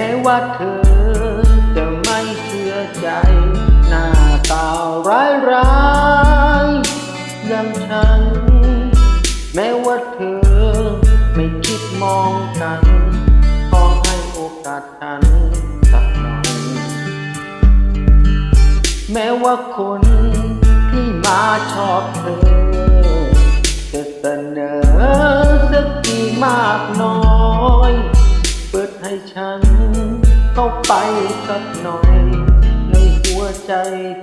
ม้ว่าเธอจะไม่เชื่อใจ หน้าตาร้ายร้ายๆย่างฉัน แม้ว่าเธอไม่คิดมองกันขอให้โอกาสฉันสักหน่อยแม้ว่าคนที่มาชอบเธอจะเสนอ ไปสักหน่อย ในหัวใจ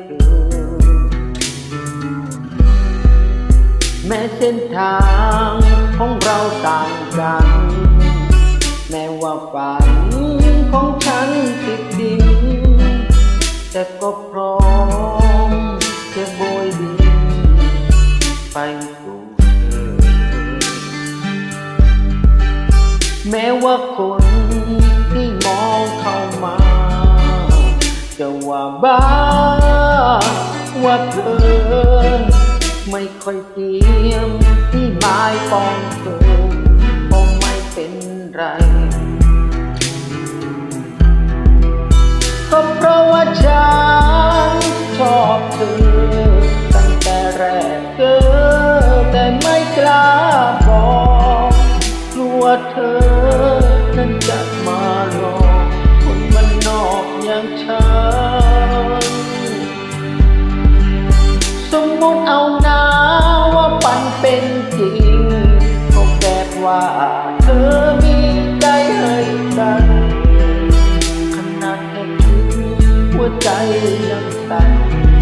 เธอแม้เส้นทางของเราต่างกัน แม้ว่าฝันของฉันติดดินแต่ก็พร้อมจะโบยบินไปสู่เธอแม้ว่าคน จะว่าบ้า ว่าเธอ ไม่ค่อยเตรียมที่หมายปองเธอคงไม่เป็นไร ใจยังสั่น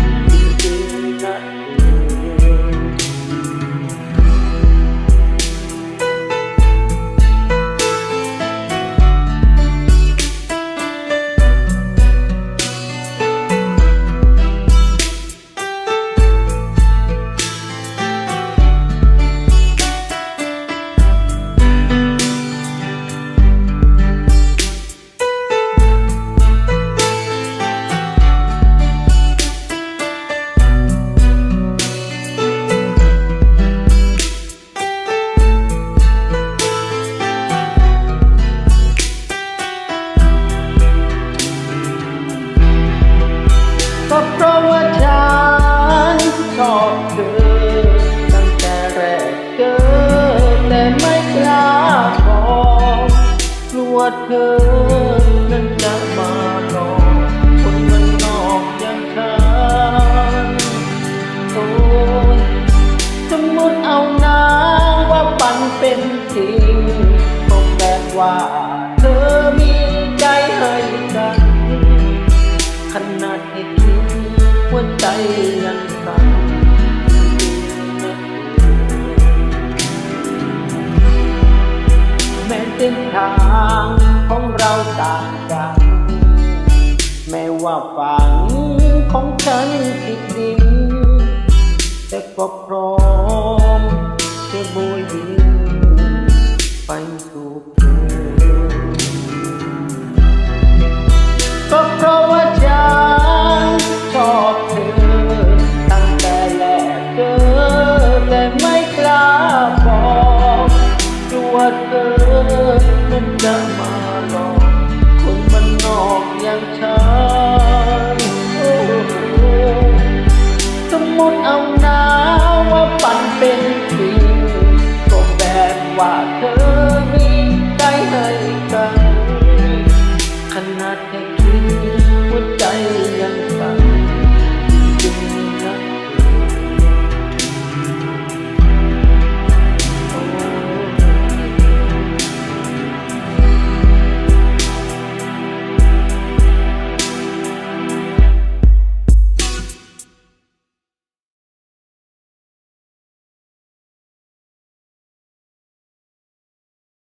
แต่ไม่กล้าบอกกลัวเธอนั้นจะมาหลอกคนมันนอกอย่างฉันโอ้ยสมมติเอานาว่าปันเป็นจริงก็แบบว่าเธอมีใจให้กันขนาดให้คิดหัวใจางของเราต่างกัน แม้ว่าฝันของฉันติดดินแต่ก็พร้อมจะบุยบินไปสู่เธอก็เพราะว่า นั้นจะมาหลอกคนมันนอกอย่างฉันสมมติเอาหนาว่าปั่นเป็นสีก็แบบว่าเธอมีใจให้กัน ขนาดแค่คิดหัวใจยังสั่น